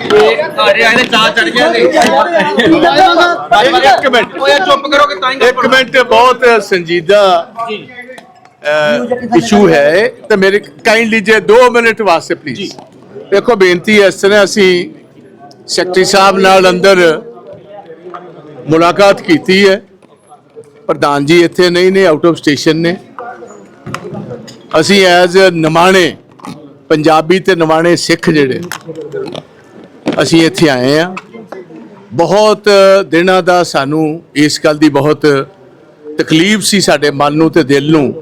ਇਹ ਤੁਹਾਡੇ ਆਏ ਚਾਹ ਚੜ ਗਿਆ ਇੱਕ ਮਿੰਟ। ਯਾਰ ਚੁੱਪ ਕਰੋਗੇ ਤਾਂ ਹੀ ਇੱਕ ਮਿੰਟ ਬਹੁਤ ਸੰਜੀਦਾ ਇਸ਼ੂ ਹੈ ਤੇ ਮੇਰੇ ਕਾਈਂਡਲੀ ਜੇ 2 ਮਿੰਟ ਵਾਸਤੇ ਪਲੀਜ਼ ਦੇਖੋ ਬੇਨਤੀ ਹੈ ਇਸ ਤਰ੍ਹਾਂ ਅਸੀਂ ਸੈਕਟਰੀ ਸਾਹਿਬ ਨਾਲ ਅੰਦਰ ਮੁਲਾਕਾਤ ਕੀਤੀ ਹੈ। ਪ੍ਰਧਾਨ ਜੀ ਇੱਥੇ ਨਹੀਂ ਨੇ ਆਊਟ ਆਫ ਸਟੇਸ਼ਨ ਨੇ। ਅਸੀਂ ਐਜ਼ ਨਿਮਾਣੇ ਪੰਜਾਬੀ ਤੇ ਨਿਮਾਣੇ ਸਿੱਖ ਜਿਹੜੇ। ਅਸੀਂ ਇੱਥੇ ਆਏ ਆ ਬਹੁਤ ਦਿਨਾਂ ਦਾ ਸਾਨੂੰ ਇਸ ਗੱਲ ਦੀ ਬਹੁਤ ਤਕਲੀਫ ਸੀ ਸਾਡੇ ਮਨ ਨੂੰ ਤੇ ਦਿਲ ਨੂੰ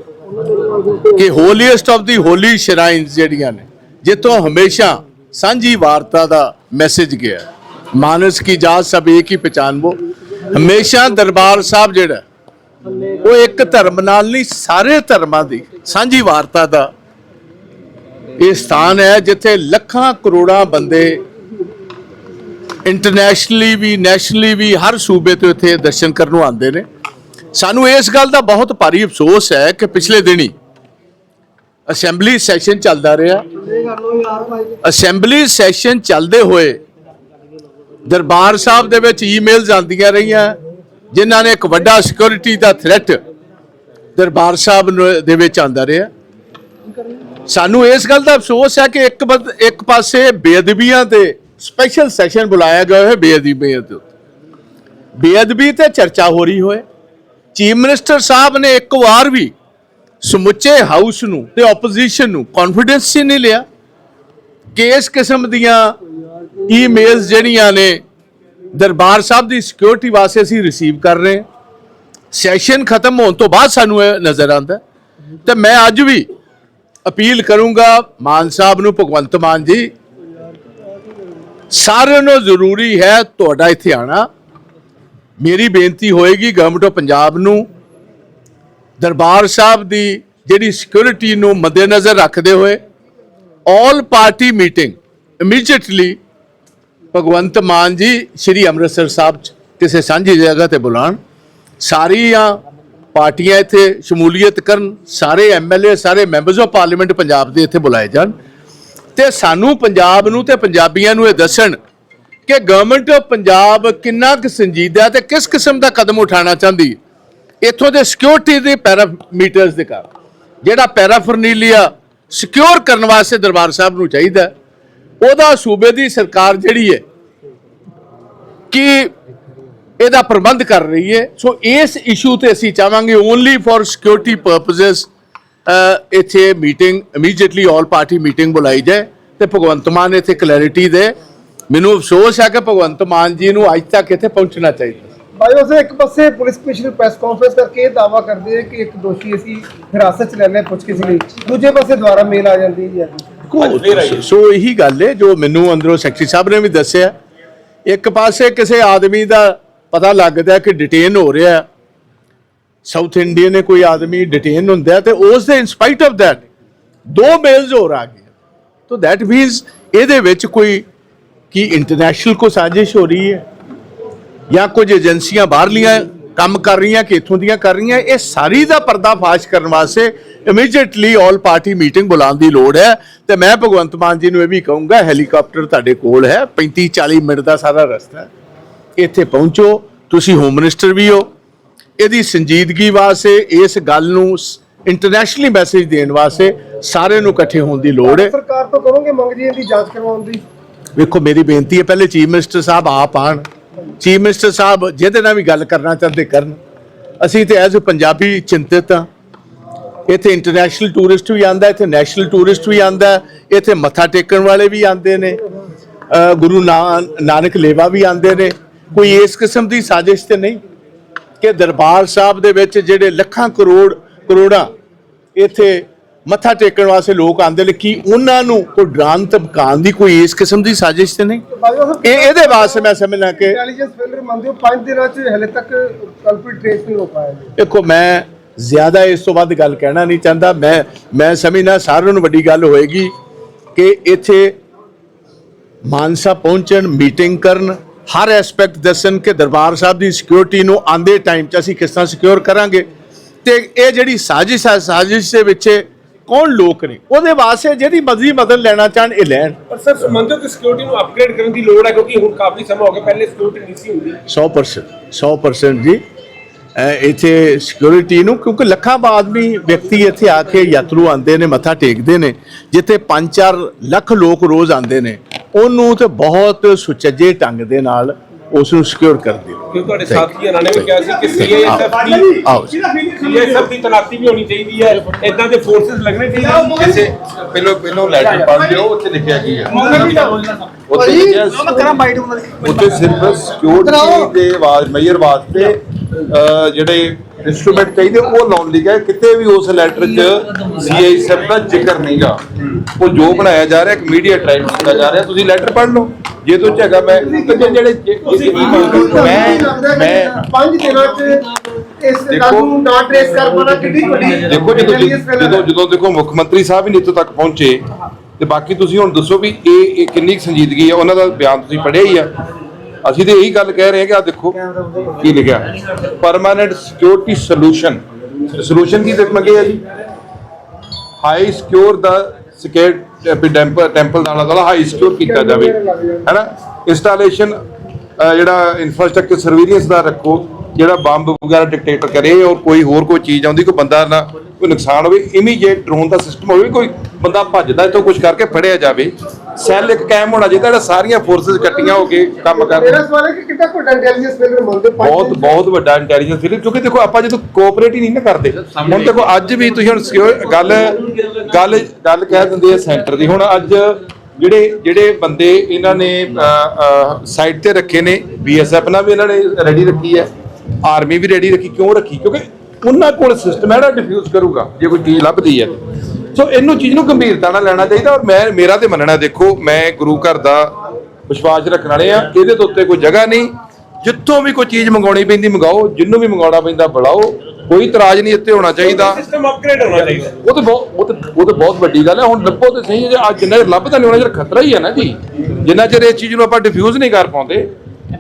ਕਿ ਹੋਲੀਐਸਟ ਆਫ ਦੀ ਹੋਲੀ ਸ਼ਰਾਈਨਸ ਜਿਹੜੀਆਂ ਨੇ, ਜਿੱਥੋਂ ਹਮੇਸ਼ਾ ਸਾਂਝੀ ਵਾਰਤਾ ਦਾ ਮੈਸੇਜ ਗਿਆ। ਮਾਨਸ ਕੀ ਜਾਤ ਸਭ ਇੱਕ ਹੀ ਪਛਾਨਵੋ। ਹਮੇਸ਼ਾ ਦਰਬਾਰ ਸਾਹਿਬ ਜਿਹੜਾ, ਉਹ ਇੱਕ ਧਰਮ ਨਾਲ ਨਹੀਂ, ਸਾਰੇ ਧਰਮਾਂ ਦੀ ਸਾਂਝੀ ਵਾਰਤਾ ਦਾ ਇਹ ਸਥਾਨ ਹੈ, ਜਿੱਥੇ ਲੱਖਾਂ ਕਰੋੜਾਂ ਬੰਦੇ ਇੰਟਰਨੈਸ਼ਨਲੀ ਵੀ ਨੈਸ਼ਨਲੀ ਵੀ ਹਰ ਸੂਬੇ ਤੋਂ ਇੱਥੇ ਦਰਸ਼ਨ ਕਰਨ ਨੂੰ ਆਉਂਦੇ ਨੇ। ਸਾਨੂੰ ਇਸ ਗੱਲ ਦਾ ਬਹੁਤ ਭਾਰੀ ਅਫਸੋਸ ਹੈ ਕਿ ਪਿਛਲੇ ਦਿਨੀ ਅਸੈਂਬਲੀ ਸੈਸ਼ਨ ਚੱਲਦਾ ਰਿਹਾ। ਅਸੈਂਬਲੀ ਸੈਸ਼ਨ ਚੱਲਦੇ ਹੋਏ ਦਰਬਾਰ ਸਾਹਿਬ ਦੇ ਵਿੱਚ ਈਮੇਲਸ ਆਉਂਦੀਆਂ ਰਹੀਆਂ, ਜਿਨ੍ਹਾਂ ਨੇ ਇੱਕ ਵੱਡਾ ਸਿਕਿਉਰਿਟੀ ਦਾ ਥ੍ਰੈਟ ਦਰਬਾਰ ਸਾਹਿਬ ਦੇ ਵਿੱਚ ਆਂਦਾ ਰਿਹਾ। ਸਾਨੂੰ ਇਸ ਗੱਲ ਦਾ ਅਫਸੋਸ ਹੈ ਕਿ ਇੱਕ ਇੱਕ ਪਾਸੇ ਬੇਅਦਬੀਆਂ ਤੇ ਸਪੈਸ਼ਲ ਸੈਸ਼ਨ ਬੁਲਾਇਆ ਗਿਆ ਹੈ ਬੇਅਦਬੀ ਦੇ ਉੱਤੇ। ਬੇਅਦਬੀ ਤੇ ਚਰਚਾ ਹੋ ਰਹੀ ਹੋਏ। ਚੀਫ ਮਿਨਿਸਟਰ ਸਾਹਿਬ ਨੇ ਇੱਕ ਵਾਰ ਵੀ ਸਮੁੱਚੇ ਹਾਊਸ ਨੂੰ ਤੇ ਆਪੋਜੀਸ਼ਨ ਨੂੰ ਕੌਨਫੀਡੈਂਸ ਹੀ ਨਹੀਂ ਲਿਆ। ਕਿ ਇਸ ਕਿਸਮ ਦੀਆਂ ਈਮੇਲਸ ਜਿਹੜੀਆਂ ਨੇ ਦਰਬਾਰ ਸਾਹਿਬ ਦੀ ਸਿਕਿਉਰਿਟੀ ਵਾਸਤੇ ਅਸੀਂ ਰਿਸੀਵ ਕਰ ਰਹੇ ਹਾਂ। ਸੈਸ਼ਨ ਖਤਮ ਹੋਣ ਤੋਂ ਬਾਅਦ ਸਾਨੂੰ ਇਹ ਨਜ਼ਰ ਆਉਂਦਾ ਤੇ ਮੈਂ ਅੱਜ ਵੀ ਅਪੀਲ ਕਰੂੰਗਾ ਮਾਨ ਸਾਹਿਬ ਨੂੰ, ਭਗਵੰਤ ਮਾਨ ਜੀ ਸਾਰਿਆਂ ਨੂੰ ਜ਼ਰੂਰੀ ਹੈ ਤੁਹਾਡਾ ਇੱਥੇ ਆਣਾ। ਮੇਰੀ ਬੇਨਤੀ ਹੋਏਗੀ ਗਵਰਨਮੈਂਟ ਆਫ ਪੰਜਾਬ ਨੂੰ, ਦਰਬਾਰ ਸਾਹਿਬ ਦੀ ਜਿਹੜੀ ਸਿਕਿਉਰਿਟੀ ਨੂੰ ਮੱਦੇਨਜ਼ਰ ਰੱਖਦੇ ਹੋਏ all party meeting immediately Bhagwant Mann ji Shri Amritsar ਸਾਹਿਬ 'ਚ ਕਿਸੇ ਸਾਂਝੀ ਜਗ੍ਹਾ ਤੇ ਬੁਲਾਣ। ਸਾਰੀਆਂ ਪਾਰਟੀਆਂ ਇੱਥੇ ਸ਼ਮੂਲੀਅਤ ਕਰਨ, ਸਾਰੇ ਐਮਐਲਏ ਸਾਰੇ ਮੈਂਬਰਸ ਆਫ ਪਾਰਲੀਮੈਂਟ ਪੰਜਾਬ ਦੇ ਇੱਥੇ ਬੁਲਾਏ ਜਾਣ। ਤੇ ਸਾਨੂੰ ਪੰਜਾਬ ਨੂੰ ਤੇ ਪੰਜਾਬੀਆਂ ਨੂੰ ਇਹ ਦੱਸਣ ਕਿ ਗਵਰਨਮੈਂਟ ਆਫ ਪੰਜਾਬ ਕਿੰਨਾ ਕੁ ਸੰਜੀਦਾ ਤੇ ਕਿਸ ਕਿਸਮ ਦਾ ਕਦਮ ਉਠਾਉਣਾ ਚਾਹੁੰਦੀ ਇੱਥੋਂ ਦੇ ਸਿਕਿਉਰਿਟੀ ਦੇ ਪੈਰਾਮੀਟਰਸ ਦੇ ਕਾਰਨ ਜਿਹੜਾ ਪੈਰਾਫਰਨੀਲੀਆ ਸਿਕਿਉਰ ਕਰਨ ਵਾਸਤੇ ਦਰਬਾਰ ਸਾਹਿਬ ਨੂੰ ਚਾਹੀਦਾ ਉਹਦਾ ਸੂਬੇ ਦੀ ਸਰਕਾਰ ਜਿਹੜੀ ਹੈ ਕਿ ਇਹਦਾ ਪ੍ਰਬੰਧ ਕਰ ਰਹੀ ਹੈ। ਸੋ ਇਸ ਇਸ਼ੂ ਤੇ ਅਸੀਂ ਚਾਹਾਂਗੇ ਓਨਲੀ ਫॉर ਸਿਕਿਉਰਿਟੀ ਪਰਪਸਸ ਇੱਥੇ meeting immediately all party meeting ਬੁਲਾਈ ਜਾਏ ਤੇ ਭਗਵੰਤ ਮਾਨ ਇੱਥੇ ਕਲੈਰਿਟੀ ਦੇ। ਮੈਨੂੰ ਅਫਸੋਸ ਹੈ ਕਿ ਭਗਵੰਤ ਮਾਨ ਜੀ ਨੂੰ ਅੱਜ ਤੱਕ ਇੱਥੇ ਪਹੁੰਚਣਾ ਚਾਹੀਦਾ। ਭਾਈ ਉਸੇ ਇੱਕ ਪਾਸੇ ਪੁਲਿਸ ਕਮਿਸ਼ਨਰ ਪ੍ਰੈਸ ਕਾਨਫਰੰਸ ਕਰਕੇ ਇਹ ਦਾਵਾ ਕਰਦੇ ਆ ਕਿ ਇੱਕ ਦੋਸ਼ੀ ਅਸੀਂ ਹਿਰਾਸਤ 'ਚ ਲੈਣੇ ਪੁੱਛ ਕਿਸੇ ਲਈ। ਦੂਜੇ ਪਾਸੇ ਦੁਬਾਰਾ ਮੇਲ ਆ ਜਾਂਦੀ ਹੈ। ਸੋ ਇਹੀ ਗੱਲ ਹੈ ਜੋ ਮੈਨੂੰ ਅੰਦਰੋਂ ਸੈਕਟਰੀ ਸਾਹਿਬ ਨੇ ਵੀ ਦੱਸਿਆ। ਇੱਕ ਪਾਸੇ ਕਿਸੇ ਆਦਮੀ ਦਾ ਪਤਾ ਲੱਗਦਾ ਕਿ ਡਿਟੇਨ ਹੋ ਰਿਹਾ ਸਾਊਥ ਇੰਡੀਆ ਕੋਈ ਆਦਮੀ ਡਿਟੇਨ ਹੁੰਦਾ ਹੈ ਤੇ ਉਸ ਦੇ ਇਨਸਪਾਈਟ ਆਫ ਦੈਟ ਦੋ ਮੇਲਸ ਹੋਰ ਆ ਗਏ। ਤੋ ਦੈਟ ਮੀਨਸ ਇਹਦੇ ਵਿੱਚ ਕੋਈ ਕੀ ਇੰਟਰਨੈਸ਼ਨਲ ਕੋ ਸਾਜ਼ਿਸ਼ ਹੋ ਰਹੀ ਹੈ ਜਾਂ ਕੁਝ ਏਜੰਸੀਆਂ ਬਾਹਰਲੀਆਂ ਕੰਮ ਕਰ ਰਹੀਆਂ ਕਿ ਇੱਥੋਂ ਦੀਆਂ ਕਰ ਰਹੀਆਂ, ਇਹ ਸਾਰੀ ਦਾ ਪਰਦਾਫਾਸ਼ ਕਰਨ ਵਾਸਤੇ ਇਮੀਡੀਏਟਲੀ ਆਲ ਪਾਰਟੀ ਮੀਟਿੰਗ ਬੁਲਾਉਣ ਦੀ ਲੋੜ ਹੈ। ਤੇ ਮੈਂ ਭਗਵੰਤ ਮਾਨ ਜੀ ਨੂੰ ਇਹ ਵੀ ਕਹੂੰਗਾ ਹੈਲੀਕਾਪਟਰ ਤੁਹਾਡੇ ਕੋਲ ਹੈ 35 40 ਮਿੰਟ ਦਾ ਸਾਰਾ ਰਸਤਾ ਇੱਥੇ ਪਹੁੰਚੋ, ਤੁਸੀਂ ਹੋਮ ਮਿਨਿਸਟਰ ਵੀ ਹੋ ਇਹਦੀ ਸੰਜੀਦਗੀ ਵਾਸਤੇ ਇਸ ਗੱਲ ਨੂੰ ਇੰਟਰਨੈਸ਼ਨਲੀ ਮੈਸੇਜ ਦੇਣ ਵਾਸਤੇ ਸਾਰਿਆਂ ਨੂੰ ਇਕੱਠੇ ਹੋਣ ਦੀ ਲੋੜ ਹੈ। ਸਰਕਾਰ ਤੋਂ ਕਰੋਗੇ ਮੰਗ ਜੀ ਇਹਦੀ ਜਾਂਚ ਕਰਵਾਉਣ ਦੀ? ਵੇਖੋ ਮੇਰੀ ਬੇਨਤੀ ਹੈ ਪਹਿਲੇ ਚੀਫ ਮਿਨਿਸਟਰ ਸਾਹਿਬ ਆਪ ਆਣ। ਚੀਫ ਮਿਨਿਸਟਰ ਸਾਹਿਬ ਜਿਹਦੇ ਨਾਲ ਵੀ ਗੱਲ ਕਰਨਾ ਚਾਹੁੰਦੇ ਕਰਨ। ਅਸੀਂ ਤੇ ਐਜ਼ ਪੰਜਾਬੀ ਚਿੰਤਿਤ ਹਾਂ। ਇੱਥੇ ਇੰਟਰਨੈਸ਼ਨਲ ਟੂਰਿਸਟ ਵੀ ਆਂਦਾ ਇੱਥੇ ਨੈਸ਼ਨਲ ਟੂਰਿਸਟ ਵੀ ਆਂਦਾ ਇੱਥੇ ਮੱਥਾ ਟੇਕਣ ਵਾਲੇ ਵੀ ਆਂਦੇ ਨੇ। ਗੁਰੂ ਨਾਨਕ ਲੇਵਾ ਵੀ ਆਂਦੇ ਨੇ। ਕੋਈ ਇਸ ਕਿਸਮ ਦੀ ਸਾਜ਼ਿਸ਼ ਤੇ ਨਹੀਂ। ਕਿ ਦਰਬਾਰ ਸਾਹਿਬ ਦੇ ਵਿੱਚ ਜਿਹੜੇ ਲੱਖਾਂ ਕਰੋੜ ਕਰੋੜਾਂ ਇੱਥੇ ਮੱਥਾ ਟੇਕਣ ਵਾਸਤੇ ਲੋਕ ਆਂਦੇ ਨੇ ਕੀ ਉਹਨਾਂ ਨੂੰ ਕੋਈ ਡਰਾਨ ਧਮਕਾਉਣ ਦੀ ਕੋਈ ਇਸ ਕਿਸਮ ਦੀ ਸਾਜ਼ਿਸ਼ ਤੇ ਨਹੀਂ? ਇਹ ਇਹਦੇ ਵਾਸਤੇ ਮੈਂ ਸਮਝਣਾ ਕਿ ਇੰਟੈਲੀਜੈਂਸ ਫੇਲਰ ਮੰਨਦੇ ਹੋ 5 ਦਿਨਾਂ ਚ ਹਲੇ ਤੱਕ ਕਲਪਿਟ ਟ੍ਰੇਸ ਨਹੀਂ ਹੋ ਪਾਇਆ। ਜੀ ਦੇਖੋ ਮੈਂ ਜ਼ਿਆਦਾ ਇਸ ਤੋਂ ਵੱਧ ਗੱਲ ਕਹਿਣਾ ਨਹੀਂ ਚਾਹੁੰਦਾ। ਮੈਂ ਮੈਂ ਸਮਝਣਾ ਸਾਰਿਆਂ ਨੂੰ ਵੱਡੀ ਗੱਲ ਹੋਏਗੀ ਕਿ ਇੱਥੇ ਮਾਨਸਾ ਪਹੁੰਚਣ ਮੀਟਿੰਗ ਕਰਨ ਹਰ ਐਸਪੈਕਟ ਦੱਸਣ ਕਿ ਦਰਬਾਰ ਸਾਹਿਬ ਦੀ ਸਿਕਿਉਰਿਟੀ ਨੂੰ ਆਂਦੇ ਟਾਈਮ 'ਚ ਅਸੀਂ ਕਿਸ ਤਰ੍ਹਾਂ ਸਿਕਿਉਰ ਕਰਾਂਗੇ। ਤੇ ਇਹ ਜਿਹੜੀ ਸਾਜ਼ਿਸ਼ ਹੈ ਸਾਜ਼ਿਸ਼ ਦੇ ਵਿੱਚ ਕੌਣ ਲੋਕ ਨੇ? ਉਹਦੇ ਵਾਸਤੇ ਜਿਹੜੀ ਮਰਜ਼ੀ ਮਦਦ ਲੈਣਾ ਚਾਹਣ ਇਹ ਲੈਣ। ਪਰ ਸਰ ਕਿ ਸਿਕਿਉਰਿਟੀ ਨੂੰ ਅਪਗ੍ਰੇਡ ਕਰਨ ਦੀ ਲੋੜ ਹੈ ਕਿਉਂਕਿ ਹੁਣ ਕਾਫੀ ਸਮਾਂ ਹੋ ਗਿਆ ਪਹਿਲੇ ਸਿਕਿਉਰਿਟੀ ਨਹੀਂ ਸੀ ਹੁੰਦੀ। 100% 100% ਜੀ। ਇੱਥੇ ਸਿਕਿਉਰਿਟੀ ਨੂੰ ਕਿਉਂਕਿ ਲੱਖਾਂ ਆਦਮੀ ਵਿਅਕਤੀ ਇੱਥੇ ਆ ਕੇ ਯਾਤਰੂ ਆਉਂਦੇ ਨੇ ਮੱਥਾ ਟੇਕਦੇ ਨੇ ਜਿੱਥੇ 5-4 ਲੱਖ ਲੋਕ ਰੋਜ਼ ਆਉਂਦੇ ਨੇ। ਉਹਨੂੰ ਤੇ ਬਹੁਤ ਸੁਚੱਜੇ ਢੰਗ ਦੇ ਨਾਲ ਉਸ ਨੂੰ ਸਿਕਿਉਰ ਕਰਦੇ ਕਿਉਂਕਿ ਤੁਹਾਡੇ ਸਾਥੀਆਂ ਨੇ ਵੀ ਕਿਹਾ ਸੀ ਕਿ ਸੀਆਈਐਸਐਫ ਦੀ ਆਓ ਸੀਆਈਐਸਐਫ ਦੀ ਤਨਾਤੀ ਵੀ ਹੋਣੀ ਚਾਹੀਦੀ ਹੈ। ਇਦਾਂ ਦੇ ਫੋਰਸਸ ਲੱਗਣੇ ਚਾਹੀਦੇ ਕਿਸੇ ਪਹਿਲੋਂ ਪਹਿਲੋਂ ਲੈਟਰ ਪੜ੍ਹ ਲਿਓ ਉੱਥੇ ਲਿਖਿਆ ਕੀ ਹੈ ਉੱਥੇ ਲਿਖਿਆ ਉੱਥੇ ਸਿਰਫ ਸਿਕਿਉਰਿਟੀ ਦੇ ਆਵਾਜ਼ ਮੇਜਰ ਵਾਸਤੇ ਅਹ, ਜਿਹੜੇ ਇਨਸਟਰੂਮੈਂਟ ਚਾਹੀਦੇ ਉਹ ਲਾਉਣ ਲਈ ਗਏ ਕਿਤੇ ਵੀ ਉਸ ਲੈਟਰ 'ਚ ਸੀਆਈਐਸਐਫ ਦਾ ਜ਼ਿਕਰ ਨਹੀਂਗਾ ਉਹ ਜੋ ਬਣਾਇਆ ਜਾ ਰਿਹਾ ਇੱਕ ਮੀਡੀਆ ਟ੍ਰਾਇਲ ਕੀਤਾ ਜਾ ਰਿਹਾ। ਤੁਸੀਂ ਲੈਟਰ ਪੜ੍ਹ ਲਓ। ਜੇ ਤੋਂ ਹੈਗਾ ਮੈਂ ਜਿਹੜੇ ਜਿਹੜੇ- ਮੈਂ ਮੈਂ 5 ਦਿਨਾਂ ਚ ਇਸ ਗੱਲ ਨੂੰ ਨਾ ਟ੍ਰੇਸ ਕਰ ਪਾਣਾ ਕਿੰਨੀ ਵੱਡੀ ਦੇਖੋ ਜਦੋਂ ਜਦੋਂ। ਜਦੋਂ ਦੇਖੋ ਮੁੱਖ ਮੰਤਰੀ ਸਾਹਿਬ ਹੀ ਨੀਤੋ ਤੱਕ ਪਹੁੰਚੇ ਤੇ ਬਾਕੀ ਤੁਸੀਂ ਹੁਣ ਦੱਸੋ ਵੀ ਇਹ ਇਹ ਕਿੰਨੀ ਸੰਜੀਦਗੀ ਹੈ ਉਹਨਾਂ ਦਾ ਬਿਆਨ ਤੁਸੀਂ ਪੜ੍ਹਿਆ ਹੀ ਆ। ਅਸੀਂ ਤੇ ਇਹੀ ਗੱਲ ਕਹਿ ਰਹੇ ਹਾਂ ਕਿ ਆ ਦੇਖੋ ਕੀ ਲਿਖਿਆ। ਪਰਮਾਨੈਂਟ ਸਿਕਿਉਰਿਟੀ ਸੋਲੂਸ਼ਨ ਸੋਲੂਸ਼ਨ ਕੀ ਦੇਖ ਮੰਗੇ ਆ ਜੀ? ਹਾਈ ਸਿਕਿਉਰ ਦਾ ਸਿਕਿਉਰ ਟੈਂਪਲ ਟੈਂਪਲ ਦਾ ਆਲਾ ਹਾਈ ਸਿਕਿਉਰ ਕੀਤਾ ਜਾਵੇ। ਹੈਨਾ? ਇੰਸਟਾਲੇਸ਼ਨ ਜਿਹੜਾ ਇਨਫਰਾਸਟ੍ਰਕਚਰ ਸਰਵੇਲੈਂਸ ਦਾ ਰੱਖੋ, ਜਿਹੜਾ ਬੰਬ ਵਗੈਰਾ ਡਿਕਟੇਟਰ ਕਰੇ ਔਰ ਕੋਈ ਹੋਰ ਕੋਈ ਚੀਜ਼ ਆਉਂਦੀ, ਕੋਈ ਬੰਦਾ ਨਾ, ਕੋਈ ਨੁਕਸਾਨ ਹੋਵੇ ਇਮੀਡੀਏਟ ਡਰੋਨ ਦਾ ਸਿਸਟਮ ਹੋਵੇ, ਕੋਈ ਬੰਦਾ ਭੱਜਦਾ ਇੱਥੋਂ ਕੁਝ ਕਰਕੇ ਫੜਿਆ ਜਾਵੇ ਸੈੱਲ ਇੱਕ ਕਾਇਮ ਹੋਣਾ ਚਾਹੀਦਾ ਜਿਹੜਾ ਸਾਰੀਆਂ ਫੋਰਸਸ ਇਕੱਠੀਆਂ ਹੋ ਕੇ ਕੰਮ ਕਰਨ ਮੇਰਾ ਸਵਾਲ ਹੈ ਕਿ ਕਿੰਨਾ ਕੋਈ ਇੰਟੈਲੀਜੈਂਸ ਫੇਲਰ ਮੰਨਦੇ ਹੋ? ਬਹੁਤ? ਬਹੁਤ ਵੱਡਾ ਇੰਟੈਲੀਜੈਂਸ ਫਿਲਮ ਕਿਉਂਕਿ ਦੇਖੋ ਆਪਾਂ ਜਦੋਂ ਕੋਆਪਰੇਟ ਹੀ ਨਹੀਂ ਨਾ ਕਰਦੇ ਹੁਣ ਦੇਖੋ ਅੱਜ ਵੀ ਤੁਸੀਂ ਹੁਣ secure- ਗੱਲ ਗੱਲ ਗੱਲ ਕਹਿ ਦਿੰਦੇ ਆ ਸੈਂਟਰ ਦੀ ਹੁਣ ਅੱਜ ਜਿਹੜੇ ਜਿਹੜੇ ਬੰਦੇ ਇਹਨਾਂ ਨੇ ਸਾਈਡ ਤੇ ਰੱਖੇ ਨੇ ਬੀਐਸਐਫ ਨਾਲ ਵੀ ਇਹਨਾਂ ਨੇ ਰੈਡੀ ਰੱਖੀ ਹੈ ਆਰਮੀ ਵੀ ਰੈਡੀ ਰੱਖੀ ਕਿਉਂ ਰੱਖੀ ਕਿਉਂਕਿ ਉਹਨਾਂ ਕੋਲ ਸਿਸਟਮ ਹੈ ਜਿਹੜਾ ਡਿਫਿਊਜ਼ ਕਰੂਗਾ ਜੇ ਕੋਈ ਚੀਜ਼ ਲੱਭਦੀ ਹੈ ਸੋ ਇਹਨੂੰ ਚੀਜ਼ ਨੂੰ ਗੰਭੀਰਤਾ ਨਾਲ ਲੈਣਾ ਚਾਹੀਦਾ ਔਰ ਮੈਂ ਮੇਰਾ ਤੇ ਮੰਨਣਾ ਦੇਖੋ ਮੈਂ ਗੁਰੂ ਘਰ ਦਾ ਵਿਸ਼ਵਾਸ ਰੱਖਣ ਵਾਲੇ ਆ ਇਹਦੇ ਤੋਂ ਉੱਤੇ ਕੋਈ ਜਗ੍ਹਾ ਨਹੀਂ। ਜਿੱਥੋਂ ਵੀ ਕੋਈ ਚੀਜ਼ ਮੰਗਾਉਣੀ ਪੈਂਦੀ ਮੰਗਾਓ ਜਿੰਨੂੰ ਵੀ ਮੰਗਾਉਣਾ ਪੈਂਦਾ ਬੁਲਾਓ। ਕੋਈ ਇਤਰਾਜ਼ ਨਹੀਂ ਇੱਥੇ ਹੋਣਾ ਚਾਹੀਦਾ। ਸਿਸਟਮ ਅਪਗ੍ਰੇਡ ਹੋਣਾ ਚਾਹੀਦਾ। ਉਹ ਤੇ ਬਹੁਤ ਉਹ ਤੇ ਉਹ ਤੇ ਬਹੁਤ ਵੱਡੀ ਗੱਲ ਹੈ ਹੁਣ ਲੱਭੋ ਤੇ ਸਹੀ ਜੇ ਅੱਜ ਜਿੰਨਾ ਚਿਰ ਲੱਭਦਾ ਨਹੀਂ ਉਹਨਾਂ ਚਿਰ ਖਤਰਾ ਹੀ ਹੈ ਨਾ ਜੀ। ਜਿੰਨਾ ਚਿਰ ਇਸ ਚੀਜ਼ ਨੂੰ ਆਪਾਂ ਡਿਫਿਊਜ਼ ਨਹੀਂ ਕਰ ਪਾਉਂਦੇ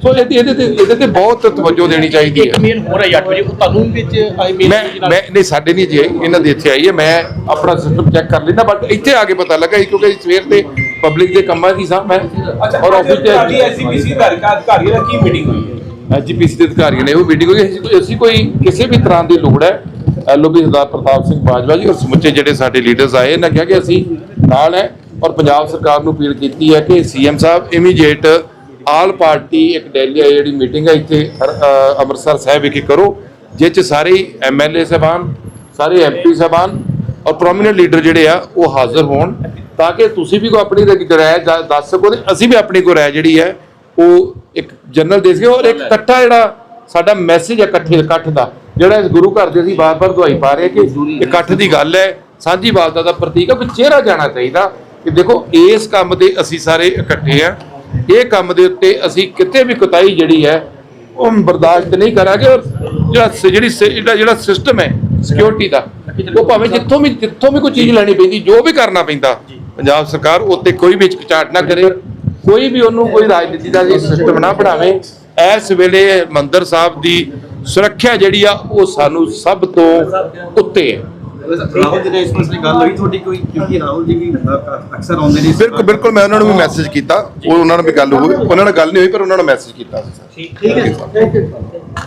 ਸੋ ਇਹਦੇ ਇਹਦੇ ਤੇ ਇਹਦੇ ਤੇ ਬਹੁਤ ਤਵੱਜੋ ਦੇਣੀ ਚਾਹੀਦੀ ਇੱਕ ਹੈ। ਮੇਲ ਹੋ ਰਿਹਾ 8 ਵਜੇ। ਉਹ ਤੁਹਾਨੂੰ ਵਿੱਚ ਆਈ ਮੇਲ ਮੈਂ ਮੈਂ ਨਹੀਂ ਸਾਡੇ ਨਹੀਂ ਜੀ ਆਈ। ਇਹਨਾਂ ਦੇ ਇੱਥੇ ਆਈ ਹੈ। ਮੈਂ ਆਪਣਾ ਸਿਸਟਮ ਚੈੱਕ ਕਰ ਲੈਂਦਾ ਬਟ ਇੱਥੇ ਆ ਕੇ ਪਤਾ ਲੱਗਾ ਸੀ ਕਿਉਂਕਿ ਸਵੇਰ ਤੇ ਪਬਲਿਕ ਦੇ ਕੰਮਾਂ ਦੀ ਸਾਂ ਮੈਂ ਔਰ ਆਫਿਸ ਤੁਹਾਡੀ ਤੇ ਐਸਸੀਪੀਸੀ ਅਧਿਕਾਰੀਆਂ ਨਾਲ ਕੀ ਮੀਟਿੰਗ ਹੋਈ ਹੈ? ਐਜੀਪੀਸੀ ਦੇ ਅਧਿਕਾਰੀਆਂ ਨੇ ਉਹ ਮੀਟਿੰਗ ਹੋਈ ਅਸੀਂ- ਅਸੀਂ ਕੋਈ ਕਿਸੇ ਵੀ ਤਰ੍ਹਾਂ ਦੀ ਲੋੜ ਹੈ ਐਲਓਬੀ ਸਰਦਾਰ ਪ੍ਰਤਾਪ ਸਿੰਘ ਬਾਜਵਾ ਜੀ ਔਰ ਸਮੁੱਚੇ ਜਿਹੜੇ ਸਾਡੇ ਲੀਡਰਸ ਆਏ ਇਹਨਾਂ ਕਿਹਾ ਕਿ ਅਸੀਂ ਨਾਲ ਹੈ ਔਰ ਪੰਜਾਬ ਸਰਕਾਰ ਨੂੰ ਅਪੀਲ ਕੀਤੀ ਹੈ ਕਿ ਸੀਐਮ ਸਾਹਿਬ ਇਮੀਡੀਏਟ ਆਲ ਪਾਰਟੀ ਇੱਕ ਦਿੱਲੀ ਜਿਹੜੀ ਮੀਟਿੰਗ ਹੈ ਇੱਥੇ ਅੰਮ੍ਰਿਤਸਰ ਸਾਹਿਬ ਵਿਖੇ ਕਰੋ ਜਿਸ ਚ ਸਾਰੇ ਐਮਐਲਏ ਸਾਹਿਬਾਨ ਸਾਰੇ ਐਮਪੀ ਸਾਹਿਬਾਨ ਔਰ ਪ੍ਰੋਮਿਨੈਂਟ ਲੀਡਰ ਜਿਹੜੇ ਆ ਉਹ ਹਾਜ਼ਰ ਹੋਣ ਤਾਂ ਕਿ ਤੁਸੀਂ ਵੀ ਕੋਈ ਆਪਣੀ ਰਾਏ ਦੱਸ ਸਕੋ ਤੇ ਅਸੀਂ ਵੀ ਆਪਣੀ ਕੋਈ ਰਾਏ ਜਿਹੜੀ ਹੈ ਉਹ ਇੱਕ ਜਨਰਲ ਦੇ ਸਕੇ ਔਰ ਇੱਕ ਇਕੱਠਾ ਜਿਹੜਾ ਸਾਡਾ ਮੈਸੇਜ ਹੈ ਇਕੱਠੇ ਇਕੱਠ ਦਾ ਜਿਹੜਾ ਇਸ ਗੁਰੂ ਘਰ ਦੇ ਅਸੀਂ ਬਾਰ-ਬਾਰ ਦਵਾਈ ਪਾ ਰਹੇ ਕਿ ਇਕੱਠ ਦੀ ਗੱਲ ਹੈ ਸਾਂਝੀ ਵਾਲਤਾ ਦਾ ਪ੍ਰਤੀਕ ਹੈ ਕਿ ਚਿਹਰਾ ਜਾਣਾ ਚਾਹੀਦਾ ਕਿ ਦੇਖੋ ਇਸ ਕੰਮ ਦੇ ਅਸੀਂ ਸਾਰੇ ਇਕੱਠੇ ਆ ਇਹ ਕੰਮ ਦੇ ਉੱਤੇ ਅਸੀਂ ਕਿਤੇ ਵੀ ਕੁਤਾਈ ਜਿਹੜੀ ਹੈ, ਉਹ ਬਰਦਾਸ਼ਤ ਨਹੀਂ ਕਰਾਂਗੇ ਔਰ ਜਿਹੜਾ ਜਿਹੜੀ ਜਿਹੜਾ ਸਿਸਟਮ ਹੈ ਸਿਕਿਉਰਿਟੀ ਦਾ, ਉਹ ਭਾਵੇਂ ਜਿੱਥੋਂ ਵੀ ਜਿੱਥੋਂ ਵੀ ਕੋਈ ਚੀਜ਼ ਲੈਣੀ ਪੈਂਦੀ, ਜੋ ਵੀ ਕਰਨਾ ਪੈਂਦਾ, ਪੰਜਾਬ ਸਰਕਾਰ ਉੱਤੇ ਕੋਈ ਵੀ ਹਿਚਕਚਾਹਟ ਨਾ ਕਰੇ, ਕੋਈ ਵੀ ਉਹਨੂੰ ਕੋਈ ਰਾਜਨੀਤੀ ਦਾ ਸਿਸਟਮ ਨਾ ਬਣਾਵੇ, ਇਸ ਵੇਲੇ ਮੰਦਰ ਸਾਹਿਬ ਦੀ ਸੁਰੱਖਿਆ ਜਿਹੜੀ ਆ, ਉਹ ਸਾਨੂੰ ਸਭ ਤੋਂ ਉੱਤੇ ਹੈ। ਰਾਹੁਲ ਜੀ ਨੇ ਇਸ ਮਸਲੇ ਗੱਲ ਹੋਈ ਤੁਹਾਡੀ ਕੋਈ ਕਿਉਂਕਿ ਰਾਹੁਲ ਜੀ ਵੀ ਅ- ਅਕਸਰ ਆਉਂਦੇ ਨੇ ਬਿਲਕੁਲ ਬਿਲਕੁਲ ਮੈਂ ਉਹਨਾਂ ਨੂੰ ਵੀ ਮੈਸੇਜ ਕੀਤਾ। ਉਹ ਉਹਨਾਂ ਨਾਲ ਵੀ ਗੱਲ ਹੋਈ ਉਹਨਾਂ ਨਾਲ ਗੱਲ ਨਹੀਂ ਹੋਈ ਪਰ ਉਹਨਾਂ ਨੂੰ ਮੈਸੇਜ ਕੀਤਾ ਸੀ ਠੀਕ ਹੈ।